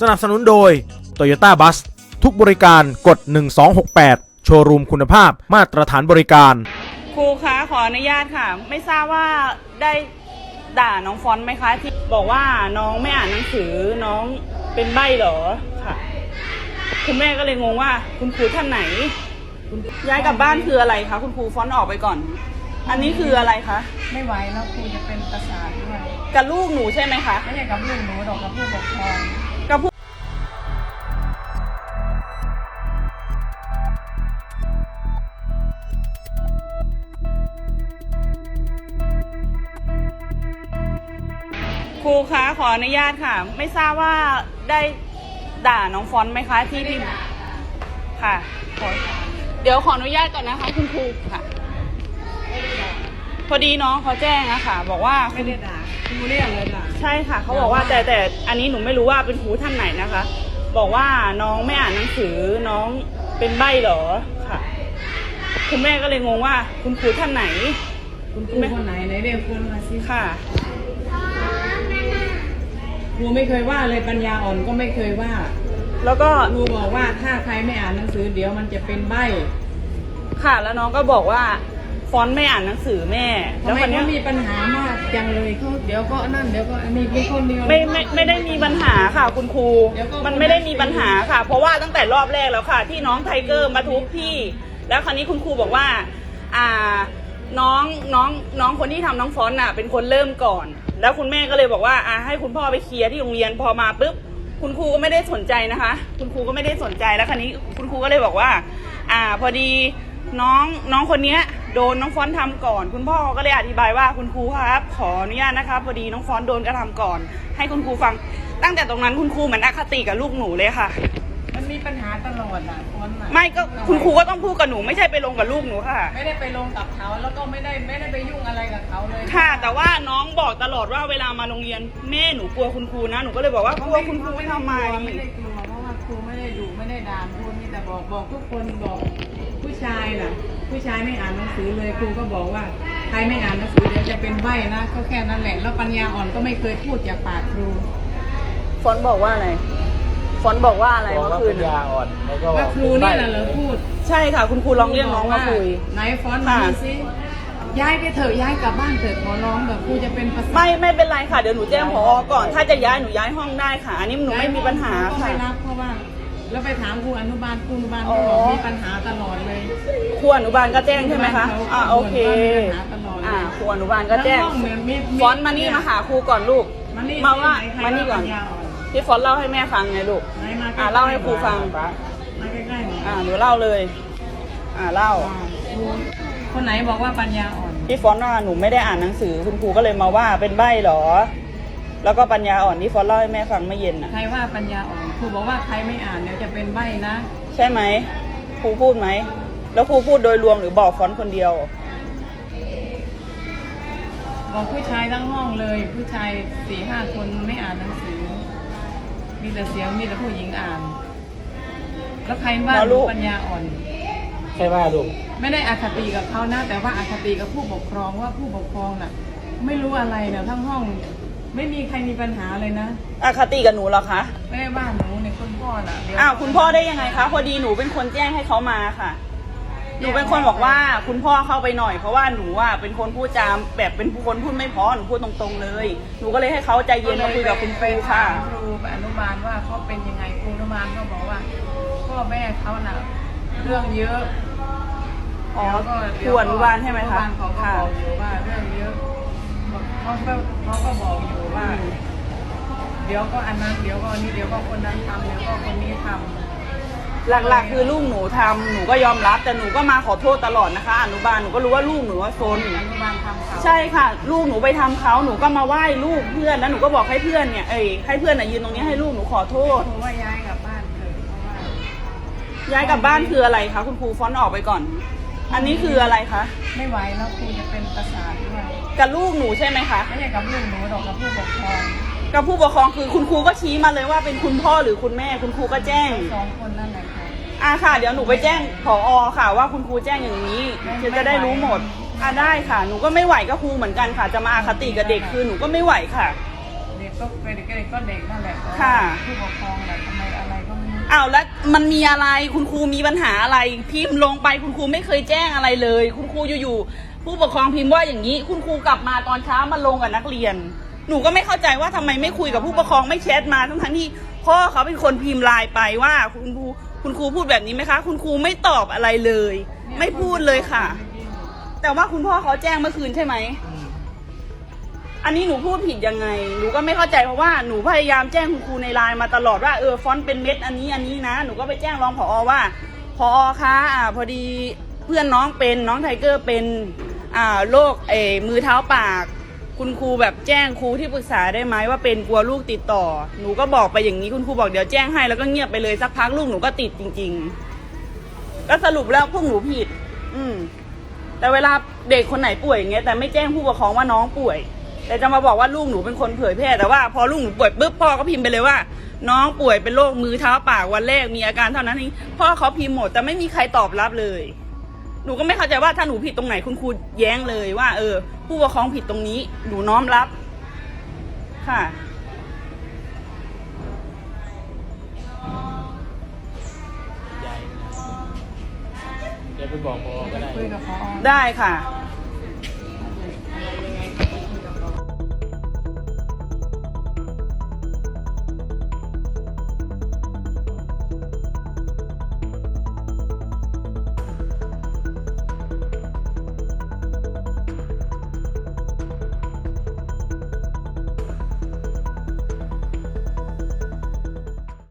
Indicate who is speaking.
Speaker 1: สนับสนุนโดย Toyota Bus ทุกบริการกด 1268 โชว์รูมคุณภาพมาตรฐานบริการ
Speaker 2: ครูคะขออนุญาตค่ะ ไม่ทราบว่าได้ด่าน้องฟอนต์ไหมคะ ที่บอกว่าน้องไม่อ่านหนังสือน้องเป็นใบ้เหรอค่ะ คุณแม่ก็เลยงงว่า คุณครูท่านไหน ย้ายกลับบ้านคืออะไรคะคุณครูฟอนต์ออกไปก่อน อันนี้คืออะไรคะ
Speaker 3: ไม่ไหวแล้วครูจะเป็นประสาทด้วย
Speaker 2: กับลูกหนูใช่ไหมคะ
Speaker 3: ไม่ใช่กับลูกหนูหรอกกับผู้ปกครอง
Speaker 2: ครูคะขออนุญาตค่ะ ไม่ทราบว่าได้ด่าน้องฟอนต์ไหมคะที่พี่ค่ะขอเดี๋ยวขออนุญาตก่อนนะคะคุณครูค่ะ พอดีน้องเขาแจ้งอะค่ะ บอกว่า
Speaker 3: ไม่ได้ด่าครูเรียกเลยด่า
Speaker 2: ใช่ค่ะเขาบอกว่าแต่แต่อันนี้หนูไม่รู้ว่าเป็นครูท่านไหนนะคะ บอกว่าน้องไม่อ่านหนังสือน้องเป็นใบ้เหรอค่ะ คุณแม่ก็เลยงงว่า คุณครูท่านไหน
Speaker 3: คุณครูคนไหนไหนเรียกครูมาสิ
Speaker 2: ค่ะ
Speaker 3: ครูไม่เคยว่าเลยปัญญาอ่อนก็ไม่เคยว่า
Speaker 2: แล้วก็
Speaker 3: ครูบอกว่าถ้าใครไม่อ่านหนังสือเดี๋ยวมันจะเป็นใบ้
Speaker 2: ค่ะแล้วน้องก็บอกว่าฟอนต์ไม่อ่านหนังสือแม่
Speaker 3: ทำ
Speaker 2: แล้ว
Speaker 3: ไม
Speaker 2: คน
Speaker 3: เขา
Speaker 2: นี้ย
Speaker 3: มีปัญหามากจังเลยเขาเดี๋ยวก็นั่นเดี๋ยวก็อันนี้มีคนเดียว
Speaker 2: ไม่ไม่ไม่ได้มีปัญหาค่ะคุณครู
Speaker 3: เดี๋ยวก็
Speaker 2: มันไม่ได้มีปัญหาค่ะ เพราะว่าตั้งแต่รอบแรกแล้วค่ะ ที่น้องไทเกอร์มาทุบพี่ แล้วคราวนี้คุณครูบอกว่า อ่า น้องน้องน้องคนที่ทำน้องฟอนต์น่ะ เป็นคนเริ่มก่อน แล้วคุณแม่ก็เลยบอกว่าอ่าให้คุณพ่อไปเคลียร์ที่โรงเรียนพอมาปุ๊บคุณครูก็ไม่ได้สนใจนะคะ คุณครูก็ไม่ได้สนใจแล้วคราวนี้คุณครูก็เลยบอกว่า อ่า พอดีน้องน้องคนเนี้ย โดนน้องฟอนต์ทำก่อน คุณพ่อก็เลยอธิบายว่าคุณครูครับ ขออนุญาตนะครับพอดีน้องฟอนต์โดนกระทำก่อน ให้คุณครูฟังตั้งแต่ตรงนั้นคุณครูเหมือนอคติกับลูกหนูเลยค่ะ
Speaker 3: ปัญหาตลอดอะคนอะ
Speaker 2: ไม่ก็คุณครูก็ต้องพูดกับหนูไม่ใช่ไปลงกับลูกหนูค่ะ
Speaker 3: ไม่ได้ไปลงกับเขาแล้วก็ไม่ได้ไม่ได้ไปยุ่งอะไรกับเขาเลย
Speaker 2: ค่ะ แต่ว่าน้องบอกตลอดว่าเวลามาโรงเรียนแม่หนูกลัวคุณครูนะหนูก็เลยบอกว่ากลัวคุณครูไม่ทำไม
Speaker 3: ไม่ได้กลัวเพราะว่าครูไม่ได้ดุไม่ได้ด่าครูมีแต่บอกบอกทุกคนบอกผู้ชายน่ะ ผู้ชายไม่อ่านหนังสือเลยครูก็บอกว่าใครไม่อ่านหนังสือเดี๋ยวจะเป็นใบ้นะก็แค่นั้นแหละแล้วปัญญาอ่อนก็ไม่เคยพูดจากปากครู
Speaker 2: ฟอนต์บอกว่าอะไรฟ อนต์บอกว่าอะไร
Speaker 4: บอก
Speaker 2: เมื่อ
Speaker 4: ว่า
Speaker 2: คืน
Speaker 4: ปัญญาอ่อนแล้วก็
Speaker 3: ว่าครูนี่แหละเหรอพูด
Speaker 2: ใช่ค่ะ คุณครูลองเรียกน้องมาคุย
Speaker 3: ไหนฟอนต์มา
Speaker 2: ค่ะ
Speaker 3: ดูสิย้ายไปเถอะย้ายกลับบ้านเถอะขอร้องแบบครูจะเป็นภาษา
Speaker 2: ไม่ไม่เป็นไรค่ะเดี๋ยวหนูแจ้งผอก่อน ถ้าจะย้ายหนูย้ายห้องได้ค่ะ อันนี้หนูไม่มีปัญหา
Speaker 3: ก็
Speaker 2: ค่ะ
Speaker 3: ไม่รับเพราะว่า แล้วไปถามครูอนุบาลครูอนุบาล
Speaker 2: อ๋
Speaker 3: ก็
Speaker 2: อ
Speaker 3: บอกมีปัญหาตลอดเลย
Speaker 2: ครูอนุบาลก็แจ้งใช่ไหมคะ อ่าโอเค อ่าครูอนุบาลก็แจ้ง
Speaker 3: ล้วห้อเหมือนมี
Speaker 2: ฟอนต์มานี่มาหาครูก่อนลูก
Speaker 3: มานี่
Speaker 2: มาว่า
Speaker 3: ใคร
Speaker 2: มานี่ก่อน
Speaker 3: ปัญญอ่อน
Speaker 2: พี่ฟอนต์เล่าให้แม่ฟังไงลูก
Speaker 3: ไหนมาใก
Speaker 2: อ่าเล่าให้ครูฟัง
Speaker 3: มาใกล้ๆหน่อย
Speaker 2: อ่าหนูเล่าเลย อ่าเล่า
Speaker 3: อ่าครูคนไหนบอกว่าปัญญาอ่อน
Speaker 2: พี่ฟอนต์ว่าหนูไม่ได้อ่านหนังสือคุณครูก็เลยมาว่าเป็นใบ้เหรอ แล้วก็ปัญญาอ่อนที่ฟอนต์เล่าให้แม่ฟังเมื่อเย็นน่ะ
Speaker 3: ใครว่าปัญญาอ่อน ครูบอกว่าใครไม่อ่านเดี๋ยวจะเป็นใบ้นะ
Speaker 2: ใช่ไหมครูพูดไหม แล้วครูพูดโดยรวมหรือบอกฟอนต์คนเดียว
Speaker 3: บอกผู้ชายทั้งห้องเลย ผู้ชายสี่ห้าคนไม่อ่านหนังสือ มีแต่เสียงมีแต่ผู้หญิงอ่าน แล้วใครว่า
Speaker 2: แล้วลูก
Speaker 3: ปัญญาอ่อน
Speaker 4: ใช่ไหมลูก
Speaker 3: ไม่ได้อคติกับเขานะแต่ว่าอคติกับผู้ปกครองว่าผู้ปกครองน่ะ ไม่รู้อะไรเนี่ยทั้งห้อง ไม่มีใครมีปัญหาเลยนะ
Speaker 2: อคติกับหนูเหรอคะ
Speaker 3: ไม่ได้ว่าหนูในยคุณพ่อน่ะเดี๋ยว
Speaker 2: อ้าวคุณพ่อได้ยังไงคะพอดีหนูเป็นคนแจ้งให้เขามาค่ะ หนูเป็นคนบอกว่าคุณพ่อเข้าไปหน่อยเพราะว่าหนูอะเป็นคนพูดจามแบบเป็นคนพูดไม่เพอหนูพูดตรงๆเลย หนูก็เลยให้เขาใจเย็นมาคุยกับคุณครูค่ะ
Speaker 3: ไปถามครูอนุบาลว่าเขาเป็นยังไงครูอนุบาลก็บอกว่าพ่อแม่เขาน่ะเรื่องเยอะ
Speaker 2: อ๋อ
Speaker 3: แล้วก็
Speaker 2: ครูอนุบาลใช่ไหมคะ
Speaker 3: อนุบาลเขาก็
Speaker 2: ค่ะ
Speaker 3: บอกอยู่ว่าเรื่องเยอะเขาก็เขาก็บอกอยู่ว่า เดี๋ยวก็อันนั้นเดี๋ยวก็อันนี้เดี๋ยวก็คนนั้นทำเดี๋ยวก็คนนี้ทำ
Speaker 2: หลักๆ คือลูกหนูทำหนูก็ยอมรับแต่หนูก็มาขอโทษตลอดนะคะ อนุบาลหนูก็รู้ว่าลูกหนูว่าซน
Speaker 3: อนุบาลทำเขา
Speaker 2: ใช่ค่ะ ลูกหนูไปทำเขาหนูก็มาไหว้ลูกเพื่อนแล้วหนูก็บอกให้เพื่อนเนี่ยเอ้ยให้เพื่อนน่ะยืนตรงนี้ให้ลูกหนูขอโทษ
Speaker 3: ครูว่าย้ายกลับบ้านเถอะเพราะว่า
Speaker 2: ย้ายกลับบ้านคืออะไรคะคุณครูฟอนต์ออกไปก่อน อันนี้คืออะไรคะ
Speaker 3: ไม่ไหวแล้วครูจะเป็นประสาทด้วย
Speaker 2: กับลูกหนูใช่ไหมคะ
Speaker 3: ไม่ใช่กับลูกหนูหรอกกับผู้ปกครอง
Speaker 2: กับผู้ปกครองคือคุณครูก็ชี้มาเลยว่าเป็นคุณพ่อหรือคุณแม่ คุณครูก็แจ้ง
Speaker 3: สองคนนั่นแหละค่ะ
Speaker 2: อ่าค่ะ เดี๋ยวหนูไปแจ้งผอค่ะ ว่าคุณครูแจ้งอย่างนี้จะจะได้รู้หมดอ่าได้ค่ะ หนูก็ไม่ไหวกับครูเหมือนกันค่ะ จะมาอาคติกับเด็กคือหนูก็ไม่ไหวค่ะ
Speaker 3: เด็กก็เป็นเด็กก็เด็กนั่นแหละแต่ว่า
Speaker 2: ค่ะ
Speaker 3: ผู้ปกครองแหละทำไมอะไรก็ไม่รู้
Speaker 2: อ้าวแล้วมันมีอะไรคุณครูมีปัญหาอะไร พิมพ์ลงไปคุณครูไม่เคยแจ้งอะไรเลย คุณครูอยู่ๆผู้ปกครองพิมพ์ว่าอย่างนี้ คุณครูกลับมาตอนเช้ามาลงกับนักเรียน หนูก็ไม่เข้าใจว่าทำไมไม่คุยกับผู้ปกครองไม่แชทมาทั้งทั้งๆที่ พ่อเขาเป็นคนพิมพ์ไลน์ไปว่า คุณครูคุณครูพูดแบบนี้ไหมคะ คุณครูไม่ตอบอะไรเลย ไม่พูดเลยค่ะ แต่ว่าคุณพ่อเขาแจ้งเมื่อคืนใช่ไหม อันนี้หนูพูดผิดยังไง หนูก็ไม่เข้าใจเพราะว่าหนูพยายามแจ้งคุณครูในไลน์มาตลอดว่าเออฟอนต์เป็นเม็ดอันนี้อันนี้นะ หนูก็ไปแจ้งรองผอว่าพอคะอ่าพอดีเพื่อนน้องเป็นน้องไทเกอร์เป็นอ่าโรคเออมือเท้าปาก คุณครูแบบแจ้งครูที่ปรึกษาได้ไหมว่าเป็นกลัวลูกติดต่อ หนูก็บอกไปอย่างนี้คุณครูบอกเดี๋ยวแจ้งให้แล้วก็เงียบไปเลยสักพักลูกหนูก็ติดจริง ๆ ก็สรุปแล้วพวกหนูผิด อืม แต่เวลาเด็กคนไหนป่วยอย่างเงี้ยแต่ไม่แจ้งผู้ปกครองว่าน้องป่วย แต่จะมาบอกว่าลูกหนูเป็นคนเผยแพร่แต่ว่าพอลูกหนูป่วยปุ๊บพ่อก็พิมพ์ไปเลยว่า น้องป่วยเป็นโรคมือเท้าปากวันแรกมีอาการเท่านั้นเองพ่อเขาพิมพ์หมดแต่ไม่มีใครตอบรับเลย หนูก็ไม่เข้าใจว่าถ้าหนูผิดตรงไหนคุณครูแย้งเลยว่า เออ ผู้ปกครองผิดตรงนี้หนูน้อมรับ ค่ะ
Speaker 4: เดี๋ยวไปบอกพอก็ได้
Speaker 3: คุยกับพอ
Speaker 2: ได้ค่ะ
Speaker 3: เ